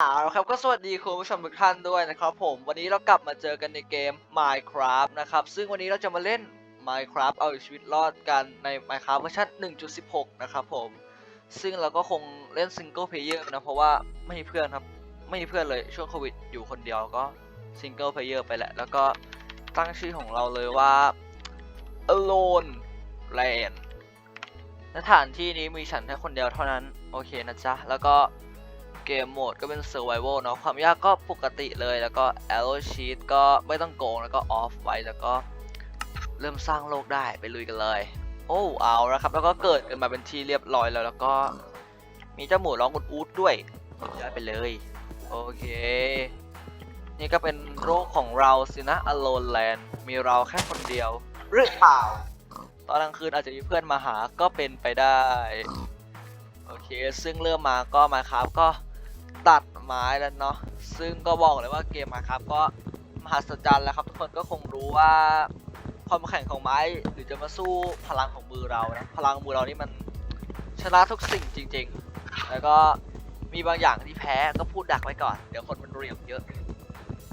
เอาละครับก็สวัสดีคุณผู้ชมทุกท่านด้วยนะครับผมวันนี้เรากลับมาเจอกันในเกม Minecraft นะครับซึ่งวันนี้เราจะมาเล่น Minecraft เอาชีวิตรอดกันใน Minecraft เวอร์ชัน1.16 นะครับผมซึ่งเราก็คงเล่น Single Player นะเพราะว่าไม่มีเพื่อนครับ ไม่มีเพื่อนเลยช่วงโควิดอยู่คนเดียวก็ Single Player ไปแหละ แล้วก็ตั้งชื่อของเราเลยว่า Alone Land สถานที่นี้มีฉันแค่คนเดียวเท่านั้นโอเคนะจ๊ะแล้วก็ เกมโหมดก็เป็น Survival เนาะความยากก็ปกติเลยแล้วก็ Arrow Sheet ก็ไม่ต้องโกงแล้วก็ Off ไว้แล้วก็เริ่มสร้างโลกได้ไปลุยกันเลย โอ้เอาแล้วครับ แล้วก็เกิดกันมาเป็นที่เรียบร้อยแล้วแล้วก็มีเจ้าหมูร้องอุดอูดด้วยย้ายไปเลย โอเค นี่ก็เป็นโลกของเราสินะ Alone Land มีเราแค่คนเดียวหรือเปล่าตอนกลางคืนอาจจะมีเพื่อนมาหาก็เป็นไปได้ โอเค ซึ่งเริ่มมาก็มาครับก็ ตัดไม้แล้วเนาะซึ่งก็บอกเลยว่าเกมมาครับก็มหัศจรรย์แล้วครับ ทุกคนก็คงรู้ว่าความแข็งของไม้หรือจะมาสู้พลังของมือเรานะพลังมือเรานี่มันชนะทุกสิ่งจริง ๆ แล้วก็มีบางอย่างที่แพ้ก็พูดดักไว้ก่อน เดี๋ยวคนมันเรียมเยอะ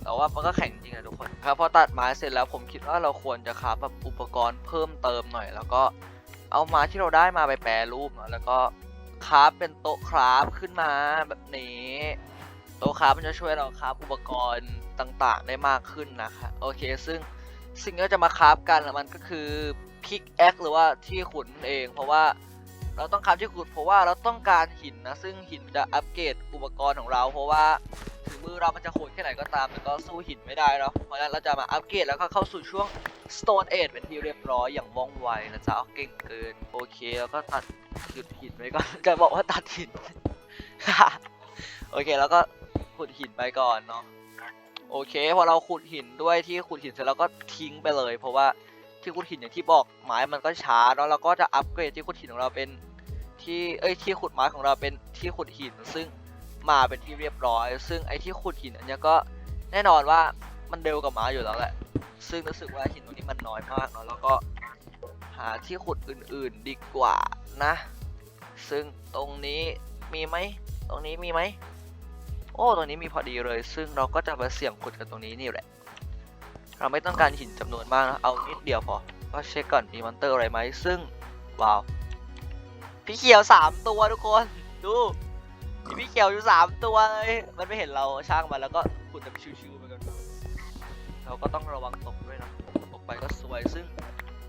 แต่ว่ามันก็แข็งจริงนะทุกคนครับพอตัดไม้เสร็จแล้วผมคิดว่าเราควรจะคราฟแบบอุปกรณ์เพิ่มเติมหน่อย แล้วก็เอาไม้ที่เราได้มาไปแปรรูปเนอะแล้วก็ คราฟเป็นโต๊ะคราฟขึ้นมาแบบนี้ โต๊ะคราฟมันจะช่วยเราคราฟอุปกรณ์ต่างๆ ได้มากขึ้นนะคะโอเค ซึ่งสิ่งที่จะมาคราฟกันมันก็คือพิกแอคหรือว่าที่ขุดนั่นเอง เพราะว่าเราต้องคราฟที่ขุดเพราะว่าเราต้องการหินนะซึ่งหินจะอัปเกรดอุปกรณ์ของเรา เพราะว่า ถึงมือเรามันจะโหดแค่ไหนก็ตามแต่ก็สู้หินไม่ได้เนาะเพราะฉะนั้นเราจะมาอัปเกรดแล้วก็เข้าสู่ช่วง Stone Age เป็นที่เรียบร้อยอย่างว่องไวนะจ๊ะเอาเก่งเกินโอเคแล้วก็ตัดหยุดหินไว้ก่อนจะบอกว่าตัดหินโอเคแล้วก็ขุดหินไปก่อนเนาะโอเคพอเราขุดหินด้วยที่ขุดหินเสร็จแล้วก็ทิ้งไปเลย เพราะว่าที่ขุดหินอย่างที่บอกไม้มันก็ช้าเนาะเราก็จะอัปเกรดที่ขุดหินของเราเป็นที่เอ้ยที่ขุดไม้ของเราเป็นที่ขุดหินซึ่ง มาเป็นที่เรียบร้อย ซึ่งไอ้ที่ขุดหินอันนี้ก็แน่นอนว่ามันเร็วกว่าม้อยู่แล้วแหละ ซึ่งรู้สึกว่าหินตรงนี้มันน้อยมากเนาะแล้วก็หาที่ขุดอื่นๆดีกว่านะ ซึ่งตรงนี้มีไหมตรงนี้มีไหมโอ้ตรงนี้มีพอดีเลย ซึ่งเราก็จะมาเสี่ยงขุดกันตรงนี้นี่แหละ เราไม่ต้องการหินจำนวนมากนะเอานิดเดียวพอก็เช็คก่อนมีมอนเตอร์อะไรไหมซึ่งว้าวพี่เขียวสามตัวทุกคนดู พี่เขียวอยู่สามตัวเลยมันไม่เห็นเราช่างมันแล้วก็ขุดแบบชิวๆไปกันเราก็ต้องระวังตกด้วยนะตกไปก็สวยซึ่ง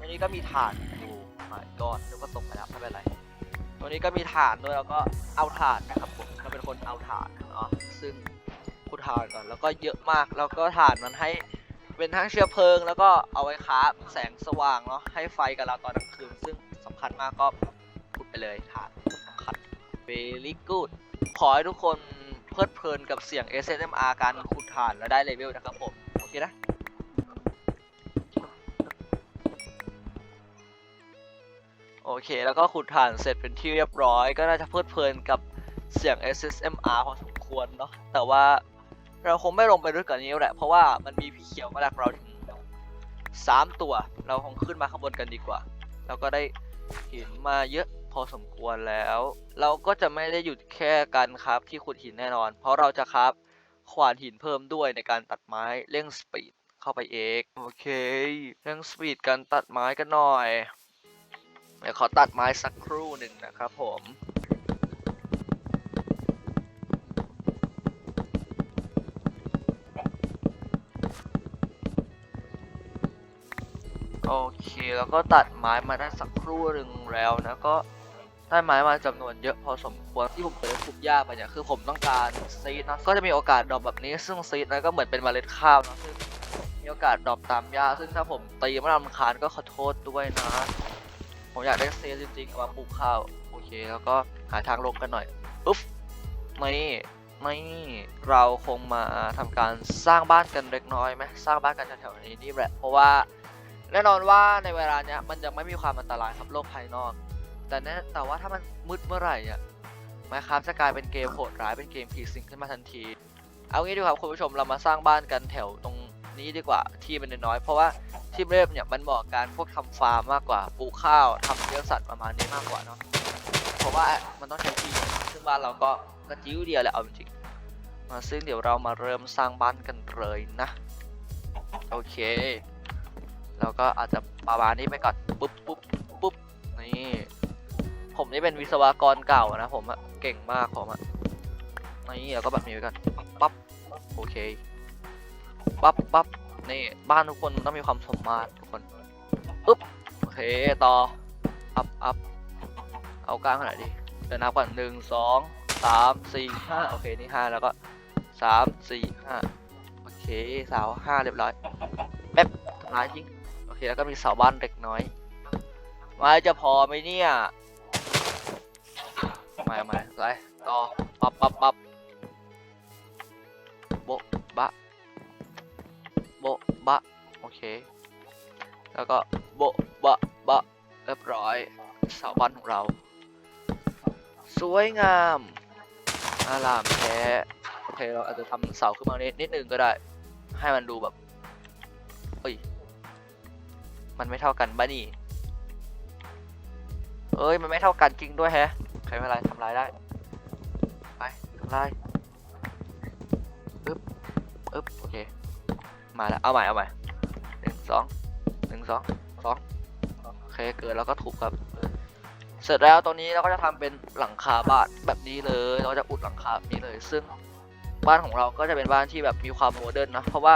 อันนี้ก็มีฐานอยู่หมายก่อนเดี๋ยวก็ตกไปแล้วไม่เป็นไรตัวนี้ก็มีฐานด้วยแล้วก็เอาฐานนะครับผมเราเป็นคนเอาฐานเนาะซึ่งพูดฐานก่อนแล้วก็เยอะมากแล้วก็ฐานมันให้เป็นทั้งเชื้อเพลิง แล้วก็เอาไว้ค้าแสงสว่างเนาะให้ไฟกับเราตอนกลางคืนซึ่งสำคัญมากก็พูดไปเลยฐานสำคัญ very good ขอให้ทุกคนเพลิดเพลินกับเสียง SMR การขุดฐานแล้วได้เลเวลนะครับผม โอเคนะโอเค แล้วก็ขุดฐานเสร็จเป็นที่เรียบร้อย ก็น่าจะเพลิดเพลินกับเสียง SSMR พอสมควรเนาะ แต่ว่าเราคงไม่ลงไปด้วยกันนี้แหละ เพราะว่ามันมีพี่เขียวมาดักเราถึงสามตัว เราคงขึ้นมาข้างบนกันดีกว่า แล้วก็ได้หินมาเยอะ อสมควรแล้ว เราก็จะไม่ได้หยุดแค่การครับที่ขุดหินแน่นอน เพราะเราจะครับขวานหินเพิ่มด้วยในการตัดไม้เร่งสปีดเข้าไปเองโอเคเร่งสปีดการตัดไม้กันหน่อยเดี๋ยวขอตัดไม้สักครู่หนึ่งนะครับผมโอเค แล้วก็ตัดไม้มาได้สักครู่หนึ่งแล้วนะก็ ได้ไม้มาจำนวนเยอะพอสมควรที่ผมเคยขุดหญ้าไปเนี่ยคือผมต้องการซีดนะก็จะมีโอกาสดรอปแบบนี้ ซึ่งซีดนั้นก็เหมือนเป็นเมล็ดข้าวนะซึ่งมีโอกาสดรอปตามหญ้าซึ่งถ้าผมตีไม่รำคาญก็ขอโทษด้วยนะ ผมอยากได้เซฟจริงๆเอามาปลูกข้าวโอเค แล้วก็หาทางลงกันหน่อยอุ๊บนี่นี่เราคงมาทำการสร้างบ้านกันเล็กน้อยไหมสร้างบ้านกันแถวๆนี้นี่แหละเพราะว่าแน่นอนว่าในเวลาเนี้ยมันยังไม่มีความอันตรายครับโลกภายนอก แต่แน่แต่ว่าถ้ามันมืดเมื่อไหร่อะไมครับจะกลายเป็นเกมโหดร้ายเป็นเกมผีสิงขึ้นมาทันที เอางี้ดีกว่าคุณผู้ชมเรามาสร้างบ้านกันแถวตรงนี้ดีกว่าที่มันน้อยเพราะว่าที่เรียบเนี่ยมันเหมาะกับการพวกทำฟาร์มมากกว่าปลูกข้าวทำเลี้ยงสัตว์ประมาณนี้มากกว่าเนาะเพราะว่ามันต้องใช้ที่ซึ่งบ้านเราก็กระจิ้วเดียวแหละเอาจริงมาซึ่งเดี๋ยวเรามาเริ่มสร้างบ้านกันเลยนะโอเคแล้วก็อาจจะประมาณนี้ไปก่อนปุ๊บปุ๊บปุ๊บนี่ ผมนี่เป็นวิศวกรเก่านะผมอะเก่งมากผมอะนี่แล้วก็แบบนี้ไปก่อนปั๊บโอเคปั๊บปั๊บนี่บ้านทุกคนต้องมีความสมมาตรทุกคนปุ๊บโอเคต่ออัพอัพเอากลางขนาดดีเดินนับก่อนหนึ่งสองสามสี่ห้าโอเคนี่ห้าแล้วก็สามสี่ห้าโอเคเสาห้าเรียบร้อยแป๊บทำลายจริงโอเคแล้วก็มีเสาบ้านเล็กน้อยไม้จะพอไหมเนี่ย ไม่ไม่ไรต่อปับปับปับโบบะโบบะโอเค แล้วก็โบบะบะเรียบร้อยเสาบ้านของเรา สวยงามอารามแท้โอเคเราอาจจะทำเสาขึ้นมานิดนิดนึงก็ได้ ให้มันดูแบบเอ้ยมันไม่เท่ากันบ้านี่เอ้ย มันไม่เท่ากันจริงด้วยแฮะ ใครไม่เป็นไรทำลายได้ ไปทำลายอึ๊บอึ๊บโอเค มาแล้ว เอาใหม่ เอาใหม่หนึ่งสองหนึ่งสองสองโอเค เกิดแล้วก็ถูกครับ เสร็จแล้วตรงนี้เราก็จะทำเป็นหลังคาบ้านแบบนี้เลย เราจะอุดหลังคาแบบนี้เลย ซึ่งบ้านของเราก็จะเป็นบ้านที่แบบมีความโมเดิร์นนะ เพราะว่า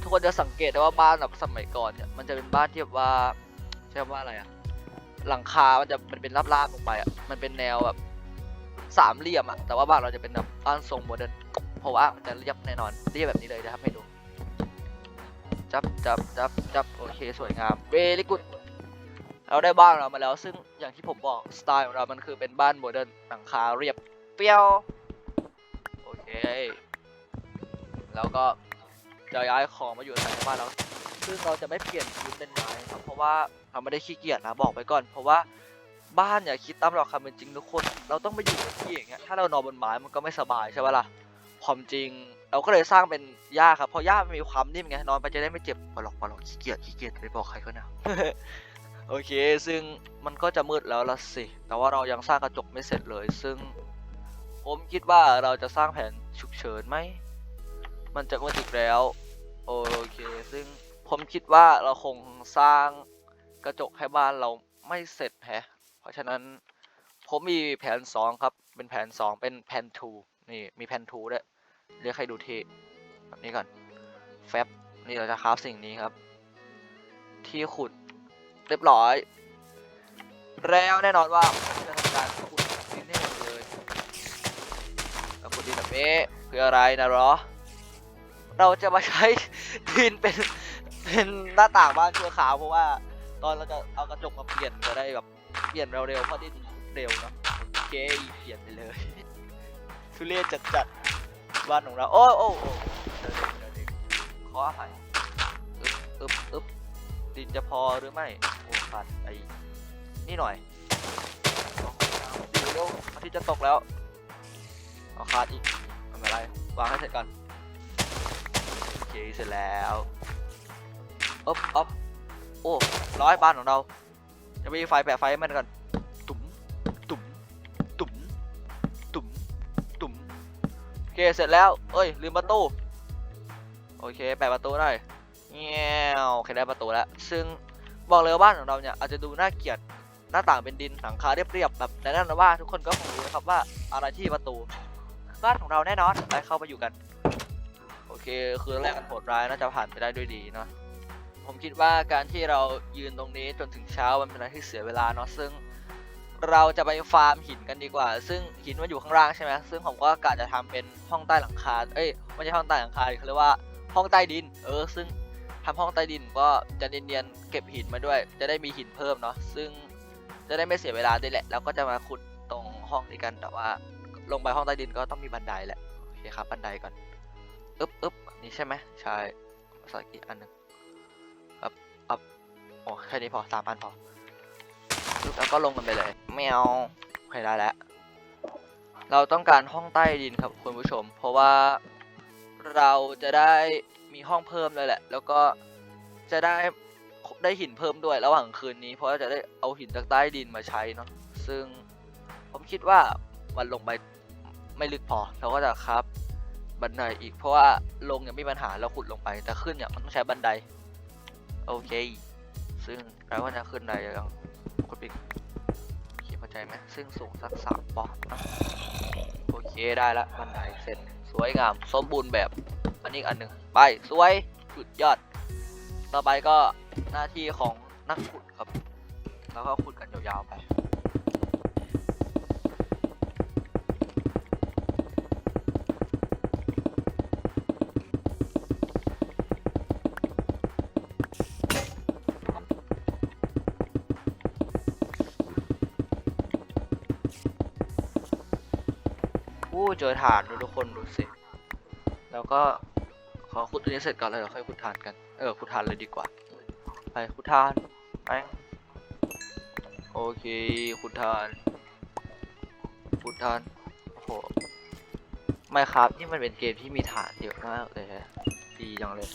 ทุกคนจะสังเกตได้ว่าบ้านแบบสมัยก่อนเนี่ย มันจะเป็นบ้านที่แบบว่าใช้คำว่าอะไรอะ หลังคา มันจะมันเป็นราบๆลงไปอะมันเป็นแนวแบบสามเหลี่ยมอะแต่ว่าบ้านเราจะเป็นแบบบ้านทรงโมเดิร์นเพราะว่ามันจะเรียบแน่นอนเรียบแบบนี้เลยนะครับให้ดู จับจับจับจับโอเคสวยงามเวลิกุดเราได้บ้านเรามาแล้ว ซึ่งอย่างที่ผมบอกสไตล์ของเรา มันคือเป็นบ้านโมเดิร์นหลังคาเรียบเปรี้ยว โอเค แล้วก็ จะย้ายของมาอยู่ในบ้านเราซึ่งเราจะไม่เปลี่ยนพื้นเป็นไม้ครับเพราะว่าเราไม่ได้ขี้เกียจนะบอกไปก่อน เพราะว่าบ้านอย่าคิดตามหลักความเป็นจริงทุกคน เราต้องไปอยู่ที่อย่างเงี้ยถ้าเรานอนบนไม้มันก็ไม่สบายใช่ปะล่ะความจริงเราก็เลยสร้างเป็นหญ้าครับเพราะหญ้ามันมีความนิ่มไงนอนไปจะได้ไม่เจ็บปลอกปลอกขี้เกียจขี้เกียจไปบอกใครก็นะโอเค ซึ่งมันก็จะมืดแล้วละสิ แต่ว่าเรายังสร้างกระจกไม่เสร็จเลย ซึ่งผมคิดว่าเราจะสร้างแผนฉุกเฉินไหม มันจะมืดอีกแล้ว โอเค ซึ่งผมคิดว่าเราคงสร้างกระจกให้บ้านเราไม่เสร็จแฮะ เพราะฉะนั้นผมมีแผน2ครับ เป็นแผน2เป็นแผน2นี่มีแผน2ด้วย เรียกให้ดูเท่แบบนี้ก่อน แฟบ นี่เราจะคราฟสิ่งนี้ครับ ที่ขุดเรียบร้อย แล้วแน่นอนว่าจะทำการขุดดินให้หมดเลยขุดดินแบบนี้เพื่ออะไรนะหรอ เราจะมาใช้ดินเป็นเป็นหน้าต่างบ้านชั่วคราวเพราะว่า ตอนเราจะเอากระจกมาเปลี่ยนจะได้แบบเปลี่ยนเร็วๆเพราะดินเร็วเนาะโอเคเปลี่ยนไปเลยทุเรศจัดๆบ้านของเราโอ้โอ้โอ้เขออภัยอึ๊บอึ๊บอึ๊บดินจะพอหรือไม่โอ้ปัดไอ้นี่หน่อยดีเร็วอาทิตย์จะตกแล้วเอาขาดอีกไม่เป็นไรวางให้เสร็จก่อน เคเสร็จแล้วอ๊บอ๊บโอ้ร้อยบ้านของเรา จะมีไฟแปะไฟมันก่อนตุ๋มตุ๋มตุ๋มตุ๋มตุ๋มโอเคเสร็จแล้วเอ้ยลืมประตูโอเคแปะประตูหน่อยเงี้ยวโอเคได้ประตูแล้ว ซึ่งบอกเลยว่าบ้านของเราเนี่ยอาจจะดูน่าเกลียดหน้าต่างเป็นดินหลังคาเรียบๆแบบแต่นั่นนะว่าทุกคนก็คงรู้นะครับว่าอะไรที่ประตู บ้านของเราแน่นอนไปเข้าไปอยู่กัน คคือแรกกันโหดร้ายน่าจะผ่านไปได้ด้วยดีเนาะผมคิดว่าการที่เรายืนตรงนี้จนถึงเช้ามันเป็นอะไรที่เสียเวลาเนาะซึ่งเราจะไปฟาร์มหินกันดีกว่า ซึ่งหินมันอยู่ข้างล่างใช่ไหมซึ่งผมก็กะจะทำเป็นห้องใต้หลังคา เอ้ยไม่ใช่ห้องใต้หลังคาเขาเรียกว่าห้องใต้ดิน เออ ซึ่งทำห้องใต้ดินก็จะเนียนๆเก็บหินมาด้วย จะได้มีหินเพิ่มเนาะ ซึ่งจะได้ไม่เสียเวลาด้วยแหละ แล้วก็จะมาขุดตรงห้องนี้กัน แต่ว่าลงไปห้องใต้ดินก็ต้องมีบันไดแหละ โอเคครับ บันไดก่อน อึ๊บอึ๊บนี่ใช่ไหมใช่สกอีกอันหนึ่งอัพอัพโอ้แค่นี้พอสามอันพอแล้วก็ลงกันไปเลยแมวโอเคได้แล้ว เราต้องการห้องใต้ดินครับคุณผู้ชม เพราะว่าเราจะได้มีห้องเพิ่มเลยแหละ แล้วก็จะได้ได้หินเพิ่มด้วยระหว่างคืนนี้ เพราะว่าจะได้เอาหินจากใต้ดินมาใช้เนาะซึ่งผมคิดว่ามันลงไปไม่ลึกพอ เราก็จะครับ บันไดอีก เพราะว่าลงเนี่ยไม่มีปัญหาเราขุดลงไป แต่ขึ้นเนี่ยมันต้องใช้บันได โอเค ซึ่งแปลว่าจะขึ้นได้ยังกดปิดโอเคเข้าใจไหมซึ่งสูงสักสามปอนด์นะโอเคได้ละบันไดเสร็จ สวยงาม สมบูรณ์แบบ อันนี้อันหนึ่งไปสวยสุดยอด ต่อไปก็หน้าที่ของนักขุดครับ แล้วก็ขุดกันยาวๆไป เจอฐานดูทุกคนดูสิ แล้วก็ขอขุดตัวนี้เสร็จก่อนแล้วเดี๋ยวค่อยขุดฐานกัน เออขุดฐานเลยดีกว่า ไปขุดฐานไปโอเคขุดฐานขุดฐานโอ้โหไม่ครับนี่มันเป็นเกมที่มีฐานเยอะมากเลยฮะดีจังเลย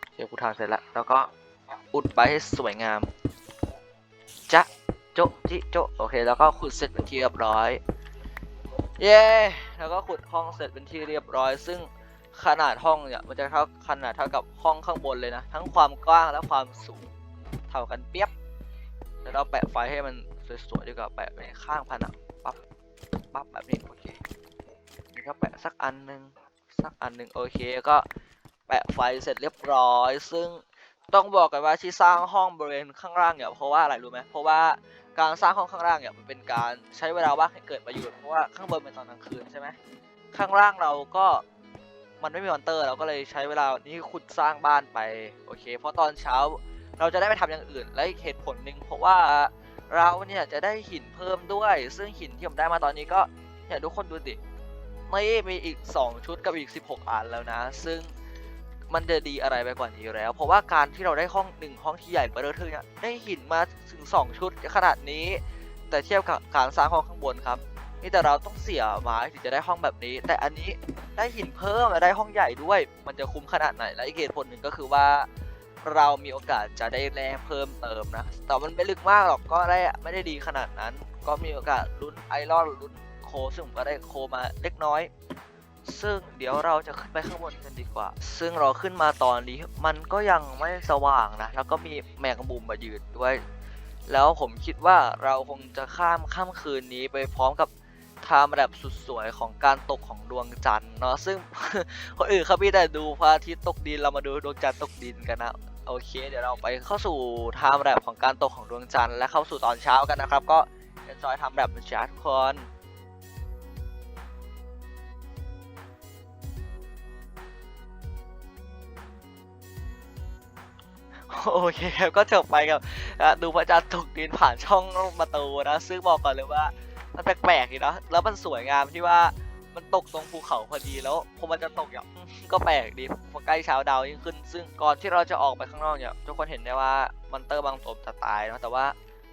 โอเคขุดฐานเสร็จแล้วแล้วก็อุดไปให้สวยงามจะโจะจิโจะโอเค แล้วก็ขุดเสร็จเป็นที่เรียบร้อย เย้แล้วก็ขุดห้องเสร็จเป็นที่เรียบร้อย ซึ่งขนาดห้องเนี่ยมันจะเท่าขนาดเท่ากับห้องข้างบนเลยนะ ทั้งความกว้างและความสูงเท่ากันเปียบเดี๋ยวเราแปะไฟให้มันสวยๆดีกว่าแปะไปข้างผนังปั๊บปั๊บแบบนี้โอเคนี่ก็แปะสักอันหนึ่งสักอันหนึ่งโอเคก็แปะไฟเสร็จเรียบร้อย ซึ่งต้องบอกกันว่าที่สร้างห้องบริเวณข้างล่างเนี่ยเพราะว่าอะไรรู้ไหมเพราะว่า การสร้างห้องข้างล่างเนี่ยมันเป็นการใช้เวลาว่างให้เกิดประโยชน์เพราะว่าข้างบนเป็นตอนกลางคืนใช่ไหมข้างล่างเราก็มันไม่มีมอนเตอร์เราก็เลยใช้เวลานี้ขุดสร้างบ้านไปโอเค เพราะตอนเช้าเราจะได้ไปทำอย่างอื่นและเหตุผลหนึ่งเพราะว่าเราเนี่ยจะได้หินเพิ่มด้วย ซึ่งหินที่ผมได้มาตอนนี้ก็เนี่ยทุกคนดูสิไม่มีอีก 2 ชุดกับอีก 16 อันแล้วนะ ซึ่ง มันจะดีอะไรไปกว่านี้แล้ว เพราะว่าการที่เราได้ห้องหนึ่งห้องที่ใหญ่เบ้อเร่อเทอเนี่ยได้หินมาถึง 2 ชุดขนาดนี้ แต่เทียบกับการสร้างห้องข้างบนครับนี่แต่เราต้องเสียไม้ถึงจะได้ห้องแบบนี้ แต่อันนี้ได้หินเพิ่มและได้ห้องใหญ่ด้วย มันจะคุ้มขนาดไหนและอีกเหตุผลหนึ่งก็คือว่า เรามีโอกาสจะได้แร่เพิ่มเติมนะแต่มันไม่ลึกมากหรอกก็ได้ไม่ได้ดีขนาดนั้น ก็มีโอกาสลุ้นไอรอนลุ้นโคซึ่งผมก็ได้โคมาเล็กน้อย ซึ่งเดี๋ยวเราจะขึ้นไปข้างบนกันดีกว่า ซึ่งเราขึ้นมาตอนนี้มันก็ยังไม่สว่างนะ แล้วก็มีแมงมุมมายืนด้วย แล้วผมคิดว่าเราคงจะข้ามค่ำคืนนี้ไปพร้อมกับไทม์แบบสุดสวยของการตกของดวงจันทร์เนาะ ซึ่งคนอื่นเขาพี่แต่ดูพระอาทิตย์ตกดินเรามาดูดวงจันทร์ตกดินกันนะโอเค เดี๋ยวเราไปเข้าสู่ไทม์แบบของการตกของดวงจันทร์และเข้าสู่ตอนเช้ากันนะครับ ก็เอนจอยไทม์แบบนะจ๊ะทุกคน โอเคครับก็จบไปกับดูพระจันทร์ตกดินผ่านช่องประตูนะซึ่งบอกก่อนเลยว่ามันแปลกๆดีนะแล้วมันสวยงามที่ว่ามันตกตรงภูเขาพอดีแล้วพอมันจะตกอย่างก็แปลกดีพอใกล้เช้าดาวยิ่งขึ้น ซึ่งก่อนที่เราจะออกไปข้างนอกเนี่ยทุกคนเห็นได้ว่ามันเตอร์บางตัวจะตายนะแต่ว่า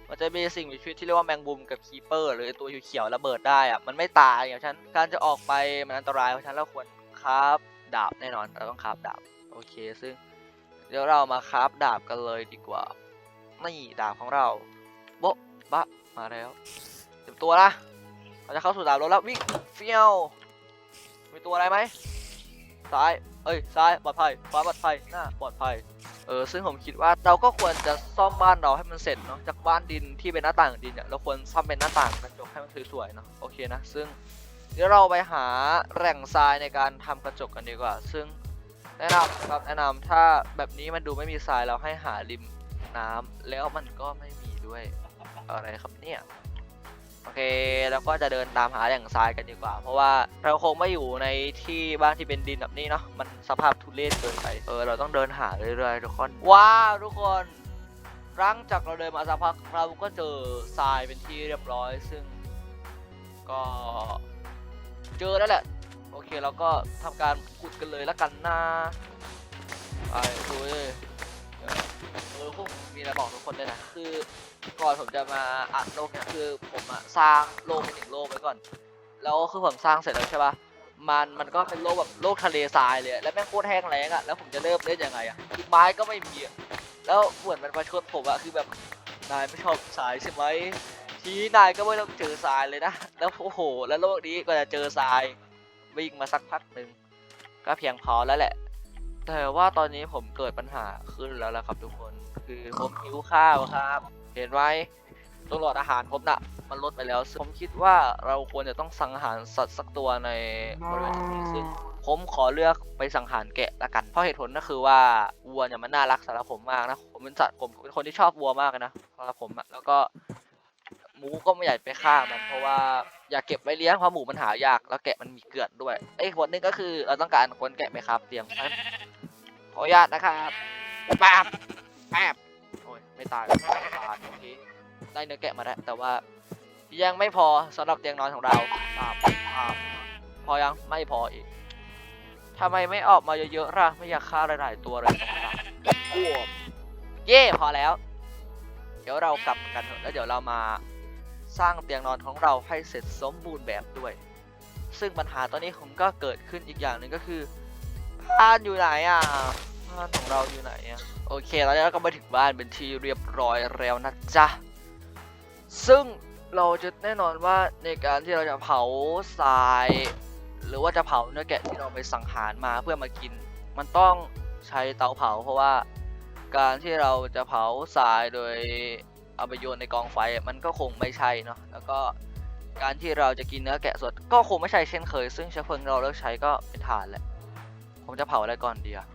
มันจะมีสิ่งมีชีวิตที่เรียกว่าแมงมุมกับคีเปอร์ หรือตัวเขียวๆระเบิดได้อะมันไม่ตายอย่างฉันการจะออกไปมันอันตรายเพราะฉะนั้นเราควรคราฟดาบแน่นอนเราต้องคราฟดาบโอเค ซึ่ง เดี๋ยวเรามาคราฟดาบกันเลยดีกว่า นี่ดาบของเราโบ๊ะบะมาแล้วเต็มตัวละเราจะเข้าสู่ดาบรถแล้ววิ่งเฟี้ยวมีตัวอะไรไหมซ้ายเอ้ยซ้ายปลอดภัยขวาปลอดภัยหน้าปลอดภัยเออซึ่งผมคิดว่าเราก็ควรจะซ่อมบ้านเราให้มันเสร็จเนาะจากบ้านดินที่เป็นหน้าต่างดินเนี่ยเราควรซ่อมเป็นหน้าต่างกระจกให้มันสวยๆเนาะโอเคนะซึ่งเดี๋ยวเราไปหาแหล่งทรายในการทำกระจกกันดีกว่า ซึ่ง แนะนำครับแนะนำถ้าแบบนี้มันดูไม่มีทรายเราให้หาริมน้ำแล้วมันก็ไม่มีด้วยอะไรครับเนี่ยโอเคแล้วก็จะเดินตามหาแหล่งทรายกันดีกว่า เพราะว่าเราคงไม่อยู่ในที่บ้านที่เป็นดินแบบนี้เนาะมันสภาพทุเรศเกินไปเออเราต้องเดินหาเรื่อยๆทุกคนว้าวทุกคนหลังจากเราเดินมาสักพักเราก็เจอทรายเป็นที่เรียบร้อยซึ่ง ก็เจอแล้วแหละ เคเราก็ทำการขุดกันเลยแล้วกันนะไปดูเลยเออพวกผมมีอะไรบอกทุกคนด้วยนะคือก่อนผมจะมาอัดโลกเนี่ยคือผมอะสร้างโลกเป็นหนึ่งโลกไว้ก่อน แล้วคือผมสร้างเสร็จแล้วใช่ปะมันมันก็เป็นโลกแบบโลกทะเลทรายเลย แล้วแม่งโคตรแห้งแล้งอะแล้วผมจะเริ่มเล่นยังไงอะคือไม้ก็ไม่มีแล้วเหมือนมันประชดผมอะคือแบบนายไม่ชอบทรายใช่ไหมทีนี้นายก็ไม่ต้องเจอทรายเลยนะ แล้วโอ้โห แล้วโลกนี้ก็จะเจอทราย วิ่งมาสักพักหนึ่งก็เพียงพอแล้วแหละ แต่ว่าตอนนี้ผมเกิดปัญหาขึ้นแล้วล่ะครับทุกคน คือผมหิวข้าวครับ เห็นไหมตลอดอาหารผมน่ะมันลดไปแล้วซึ่งผมคิดว่าเราควรจะต้องสังหารสัตว์สักตัวในบริเวณนี้ซึ่งผมขอเลือกไปสังหารแกะละกัน เพราะเหตุผลก็คือว่าวัวเนี่ยมันน่ารักสำหรับผมมากนะ ผมเป็นสัตว์ผมเป็นคนที่ชอบวัวมากนะสำหรับผมอะแล้วก็หมูก็ไม่อยากไปฆ่ามันเพราะว่า อยากเก็บไว้เลี้ยงเพราะหมูมันหายากแล้วแกะมันมีเกลือนด้วยไอ้ยคนหนึงก็คือเราต้องการคนแกะไหมครับเตรียมขออนุญาตนะครับแป๊บแป๊บโอ้ยไม่ตายผ่านโอเคได้เนื้อแกะมาแล้วแต่ว่ายังไม่พอสำหรับเตียงนอนของเราป๊บป๊บพอยังไม่พออีกทำไมไม่ออกมาเยอะๆล่ะไม่อยากฆ่าหลายๆตัวเลยอ้วเย่พอแล้ว เดี๋ยวเรากลับกันเถอะแล้วเดี๋ยวเรามา สร้างเตียงนอนของเราให้เสร็จสมบูรณ์แบบด้วย ซึ่งปัญหาตอนนี้ผมก็เกิดขึ้นอีกอย่างหนึ่งก็คือบ้านอยู่ไหนอะบ้านของเราอยู่ไหนอะโอเคตอนนี้เราก็มาถึงบ้านเป็นที่เรียบร้อยแล้วนะจ๊ะซึ่งเราจะแน่นอนว่าในการที่เราจะเผาทราย หรือว่าจะเผาเนื้อแกะที่เราไปสังหารมาเพื่อมากิน มันต้องใช้เตาเผาเพราะว่าการที่เราจะเผาทรายโดย เอาไปโยนในกองไฟมันก็คงไม่ใช่เนาะแล้วก็การที่เราจะกินเนื้อแกะสดก็คงไม่ใช่เช่นเคย ซึ่งเชื้อเพลิงเราเลือกใช้ก็เป็นถ่านแหละ ผมจะเผาอะไรก่อนดีอะ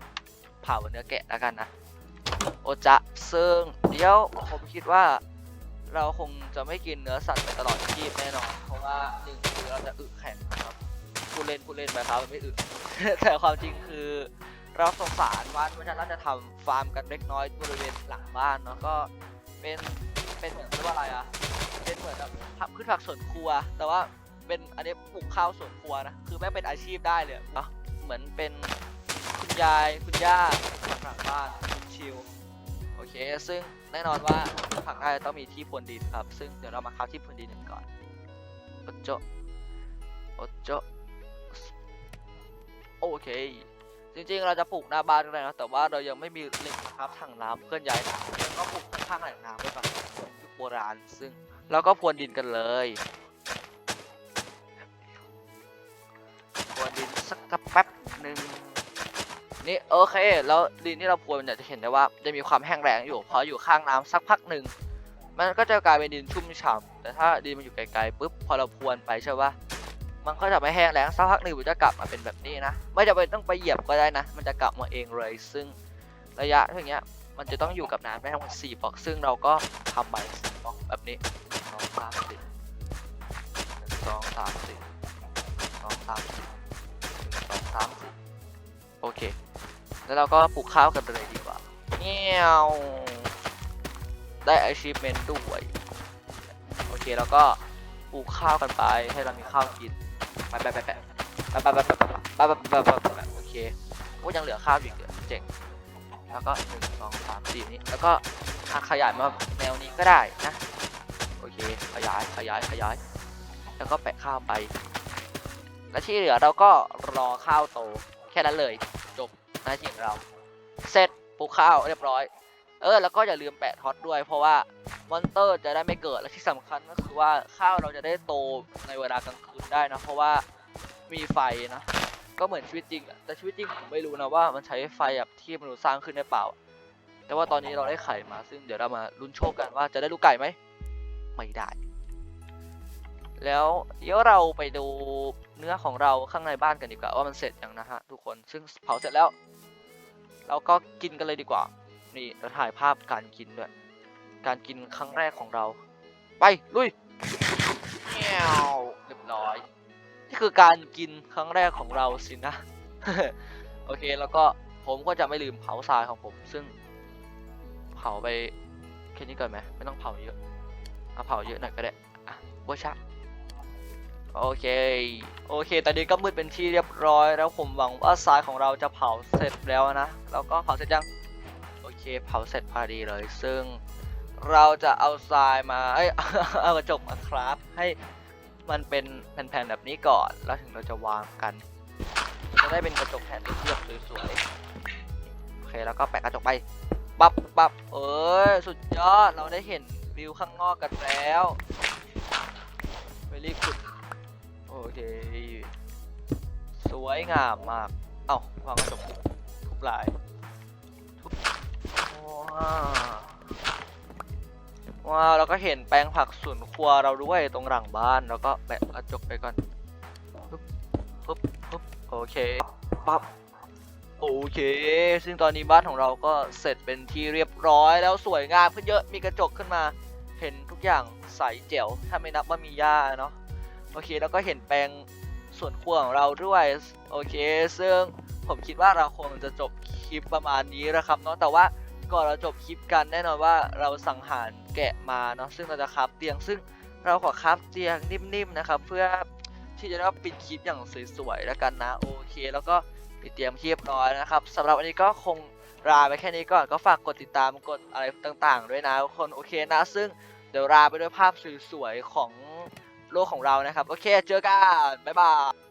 เผาเนื้อแกะแล้วกันนะ โอจะซึ่งเดี๋ยวผมคิดว่าเราคงจะไม่กินเนื้อสัตว์ไปตลอดชีพแน่นอน เพราะว่าหนึ่งคือเราจะอึแข็งนะครับผู้เล่นผู้เล่นไปครับมันไม่อึแต่ความจริงคือเราสงสารวัดเพราะฉะนั้นเราจะทำฟาร์มกันเล็กน้อยบริเวณหลังบ้านเนาะก็ เป็นเป็นเหมือนเรียกว่าอะไรอะเป็นเหมือนแบบทำพืชผักสวนครัว แต่ว่าเป็นอันนี้ปลูกข้าวสวนครัวนะคือแม่งเป็นอาชีพได้เลยเนาะเหมือนเป็นคุณยายคุณย่าหลังบ้านชิลโอเค ซึ่งแน่นอนว่าปลูกผักได้ต้องมีที่พรวนดินครับ ซึ่งเดี๋ยวเรามาค้าที่พรวนดินกันก่อนโอโจโอโจโอเค จริงๆ เราจะปลูกหน้าบ้านก็ได้นะแต่ว่าเรายังไม่มีเหล็กนะครับถังน้ำเคลื่อนย้ายน้ำแล้วก็ปลูกข้างแหล่งน้ำไว้ก่อนโบราณซึ่งเราก็พรวนดินกันเลยพรวนดินสักแป๊บหนึ่งนี่โอเค แล้วดินที่เราพรวนเนี่ยจะเห็นได้ว่าจะมีความแห้งแล้งอยู่พออยู่ข้างน้ำสักพักหนึ่งมันก็จะกลายเป็นดินชุ่มฉ่ำแต่ถ้าดินมันอยู่ไกลๆปุ๊บพอเราพรวนไปใช่ปะ มันก็จะไม่แห้งแล้งสักพักหนึ่งมันจะกลับมาเป็นแบบนี้นะ ไม่จำเป็นต้องไปเหยียบก็ได้นะ มันจะกลับมาเองเลยซึ่งระยะอย่างเงี้ยมันจะต้องอยู่กับน้ำได้ทั้งหมด4บล็อกซึ่งเราก็ทำใหม่4บล็อกแบบนี้สองสามสี่หนึ่งสองสามสี่สองสามสี่หนึ่งสองสามสี่โอเค แล้วเราก็ปลูกข้าวกันเลยดีกว่าเงี้ยวได้ achievement ด้วย โอเค แล้วก็ปลูกข้าวกันไปให้เรามีข้าวกิน ไปไปไปไปไปไปไปไปไปไปไปไปโอเคโอ้ยังเหลือข้าวอยู่อีกเหลือเจ๋งแล้วก็หนึ่งสองสามสี่นี้แล้วก็ขยายมาแนวนี้ก็ได้นะโอเคขยายขยายขยาย แล้วก็แปะข้าวไป และที่เหลือเราก็รอข้าวโตแค่นั้นเลยจบหน้าที่ของเรา เสร็จปลูกข้าวเรียบร้อย เออแล้วก็อย่าลืมแปะท็อตด้วยเพราะว่า มอนเตอร์จะได้ไม่เกิดและที่สำคัญก็คือว่าข้าวเราจะได้โตในเวลากลางคืนได้นะเพราะว่ามีไฟนะก็เหมือนชีวิตจริงอะแต่ชีวิตจริงผมไม่รู้นะว่ามันใช้ไฟแบบที่มนุษย์สร้างขึ้นได้เปล่า แต่ว่าตอนนี้เราได้ไข่มาซึ่งเดี๋ยวเรามาลุ้นโชคกันว่าจะได้ลูกไก่ไหมไม่ได้ แล้วเดี๋ยวเราไปดูเนื้อของเราข้างในบ้านกันดีกว่าว่ามันเสร็จยังนะฮะทุกคนซึ่งเผาเสร็จแล้ว เราก็กินกันเลยดีกว่า นี่เราถ่ายภาพการกินด้วย การกินครั้งแรกของเรา ไป ลุยแง้วเรียบร้อย นี่คือการกินครั้งแรกของเราสินะ โอเคแล้วก็ผมก็จะไม่ลืมเผาทรายของผม ซึ่ง เผาไปแค่นี้ก่อนไหมไม่ต้องเผาเยอะเอาเผาเยอะหน่อยก็ได้อะโบชะโอเค โอเค ตอนนี้ก็มืดเป็นที่เรียบร้อย แล้วผมหวังว่าทรายของเราจะเผาเสร็จแล้วนะ แล้วก็เผาเสร็จยัง โอเค เผาเสร็จพอดีเลย ซึ่ง เราจะเอาทรายมาเอ้ยเอากระจกมาคราฟให้มันเป็นแผ่นๆแบบนี้ก่อน แล้วถึงเราจะวางกัน จะได้เป็นกระจกแผ่นเรียบๆสวยๆ โอเค แล้วก็แปะกระจกไป ปับปับเอ้ย สุดยอด เราได้เห็นวิวข้างนอกกันแล้วเวลี่กุดโอเค สวยงามมาก เอ้าวางกระจกทุบลายทุบว้า ว้าวแล้วก็เห็นแปลงผักสวนครัวเราด้วยตรงหลังบ้านแล้วก็แปะกระจกไปก่อนปึ๊บปึ๊บปึ๊บโอเคปั๊บโอเค ซึ่งตอนนี้บ้านของเราก็เสร็จเป็นที่เรียบร้อยแล้วสวยงามขึ้นเยอะมีกระจกขึ้นมา เห็นทุกอย่างใสแจ๋วถ้าไม่นับว่ามีหญ้าเนาะโอเคแล้วก็เห็นแปลงส่วนครัวของเราด้วยโอเค ซึ่งผมคิดว่าเราคงจะจบคลิปประมาณนี้นะครับเนาะแต่ว่าก่อนเราจบคลิปกันแน่นอนว่าเราสังหาร แกะมาเนาะซึ่งเราจะคราฟเตียง ซึ่งเราขอคราฟเตียงนิ่มๆนะครับ เพื่อที่จะได้ปิดคลิปอย่างสวยๆแล้วกันนะโอเค แล้วก็ปิดเตรียมคลิปร้อยนะครับสำหรับวันนี้ก็คงลาไปแค่นี้ก่อนก็ฝากกดติดตามกดอะไรต่างๆ ด้วยนะทุกคนโอเคนะ ซึ่งเดี๋ยวลาไปด้วยภาพสวยๆของโลกของเรานะครับ โอเคเจอกันบ๊ายบาย